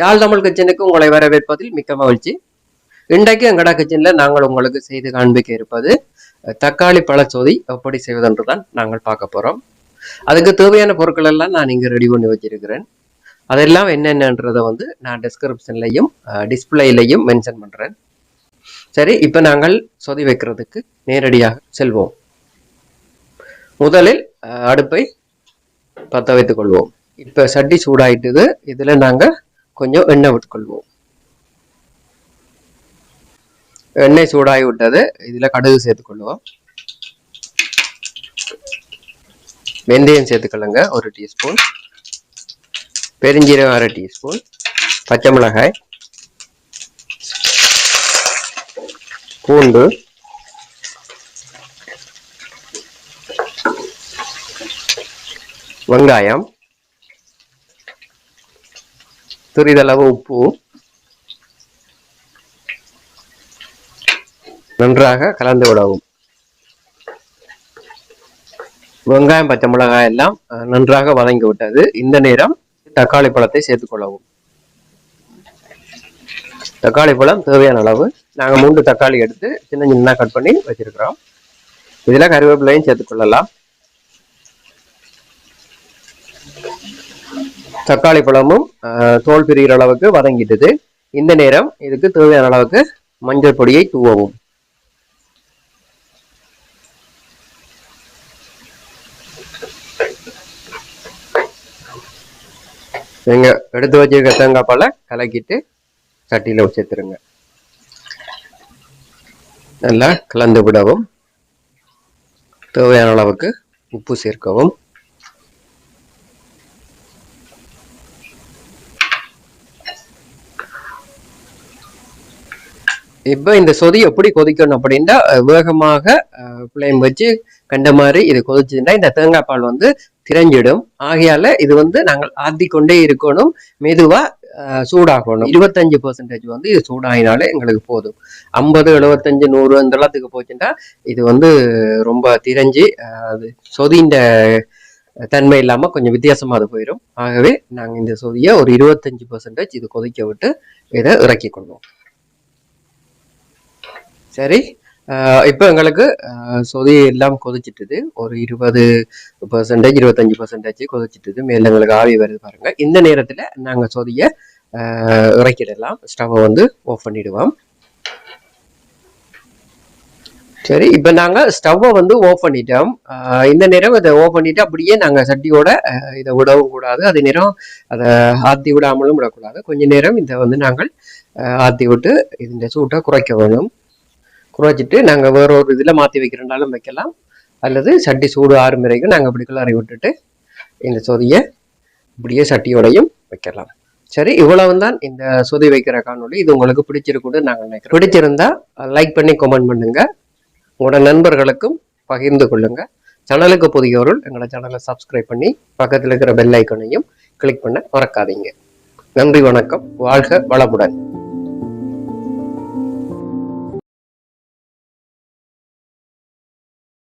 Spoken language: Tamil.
யாழ் தமிழ் கிச்சனுக்கு உங்களை வரவேற்பதில் மிக்க மகிழ்ச்சி. இன்றைக்கு எங்கடா கிச்சனில் நாங்கள் உங்களுக்கு செய்து காண்பிக்க இருப்பது தக்காளி பழச்சோதி எப்படி செய்வதென்று தான் நாங்கள் பார்க்க போகிறோம் அதுக்கு தேவையான பொருட்கள் எல்லாம் நான் இங்கே ரெடி பண்ணி வச்சிருக்கிறேன். அதெல்லாம் என்னென்னன்றதை வந்து நான் டிஸ்கிரிப்ஷன்லையும் டிஸ்பிளேலையும் மென்ஷன் பண்ணுறேன் சரி இப்போ நாங்கள் சொதி வைக்கிறதுக்கு நேரடியாக செல்வோம். முதலில் அடுப்பை பற்ற வைத்துக் கொள்வோம். இப்போ சட்டி சூடாயிட்டுது. இதில் நாங்கள் கொஞ்சம் எண்ணெய் விட்டுக்கொள்வோம். எண்ணெய் சூடாகி விட்டது. இதில் கடுகு சேர்த்துக்கொள்வோம். வெந்தயம் சேர்த்துக்கொள்ளுங்க ஒரு டீஸ்பூன். பெருஞ்சீரகம் அரை டீஸ்பூன். பச்சை மிளகாய். பூண்டு. வெங்காயம். சிறிதளவு உப்பு. நன்றாக கலந்து விடவும். வெங்காயம் பச்சை மிளகாய் எல்லாம் நன்றாக வதங்கி விட்டது. இந்த நேரம் தக்காளி பழத்தை சேர்த்துக்கொள்ளவும் தக்காளி பழம் தேவையான அளவு. நாங்கள் மூன்று தக்காளி எடுத்து சின்ன சின்ன கட் பண்ணி வச்சிருக்கிறோம். இதில் கருவேப்பிலையும் சேர்த்துக்கொள்ளலாம் தக்காளி பழமும் தோல் பிரிகிற அளவுக்கு வதங்கிட்டது. இந்த நேரம் இதுக்கு தேவையான அளவுக்கு மஞ்சள் பொடியை தூவவும். நீங்க எடுத்து வச்சிருக்க தேங்காய் பாலை கலக்கிட்டு சட்டியில சேர்த்துருங்க நல்லா கலந்து விடவும். தேவையான அளவுக்கு உப்பு சேர்க்கவும். இப்போ இந்த சொதி எப்படி கொதிக்கணும் அப்படின்னா வேகமாக ஃப்ளேம் வச்சு கண்ட மாதிரி இது கொதிச்சுன்னா இந்த தேங்காய் பால் வந்து திரஞ்சிடும் ஆகையால இது வந்து நாங்கள் ஆத்தி கொண்டே இருக்கணும். மெதுவா சூடாகணும். இருபத்தஞ்சு பர்சன்டேஜ் வந்து இது சூடாகினாலே எங்களுக்கு போதும். ஐம்பது எழுபத்தஞ்சு நூறு அந்த எல்லாத்துக்கு போச்சுன்னா இது வந்து ரொம்ப திரஞ்சு அது சொதின்ற தன்மை இல்லாமல் கொஞ்சம் வித்தியாசமாக அது போயிடும் ஆகவே நாங்கள் இந்த சொதியை ஒரு இருபத்தஞ்சு பர்சன்டேஜ் இது கொதிக்க விட்டு இதை இறக்கி கொள்வோம். சரி. ஆஹ் இப்போ எங்களுக்கு ஆஹ் சொதி எல்லாம் கொதிச்சிட்டுது. ஒரு இருபது பர்சன்டேஜ் இருபத்தஞ்சு பர்சன்டேஜ் கொதிச்சிட்டுது. மேல எங்களுக்கு ஆவி வருது பாருங்க. இந்த நேரத்தில் நாங்கள் சொதியை ஆஹ் இறக்கிடலாம். ஸ்டவ்வை வந்து ஆஃப் பண்ணிடுவோம். சரி இப்போ நாங்கள் ஸ்டவ்வை வந்து ஓஃப் பண்ணிட்டோம். இந்த நேரம் இதை ஓஃப் பண்ணிட்டு அப்படியே நாங்கள் சட்டியோட இதை விடவும் கூடாது. அதே நேரம் அதை ஆற்றி விடாமலும் விடக்கூடாது. கொஞ்ச நேரம் இதை வந்து நாங்கள் ஆஹ் ஆற்றி விட்டு இந்த சூட்டை குறைக்க வேணும். குறைச்சிட்டு நாங்கள் வேற ஒரு இதில் மாற்றி வைக்கிறனாலும் வைக்கலாம். அல்லது சட்டி சூடு ஆறும் வரைக்கும் நாங்கள் இப்படி கிளறி விட்டுட்டு இந்த சொதியை இப்படியே சட்டியோடையும் வைக்கலாம். சரி இவ்வளவு தான் இந்த சொதி வைக்கிற காணொளி. இது உங்களுக்கு பிடிச்சிருக்குன்னு நாங்கள் நினைக்கிறோம். பிடிச்சிருந்தா லைக் பண்ணி கமெண்ட் பண்ணுங்க. உங்களோட நண்பர்களுக்கும் பகிர்ந்து கொள்ளுங்க. சேனலுக்கு புதியவர்கள் எங்களோட சேனலை சப்ஸ்கிரைப் பண்ணி பக்கத்தில் இருக்கிற பெல் ஐக்கனையும் கிளிக் பண்ண மறக்காதீங்க. நன்றி வணக்கம். வாழ்க வளமுடன்.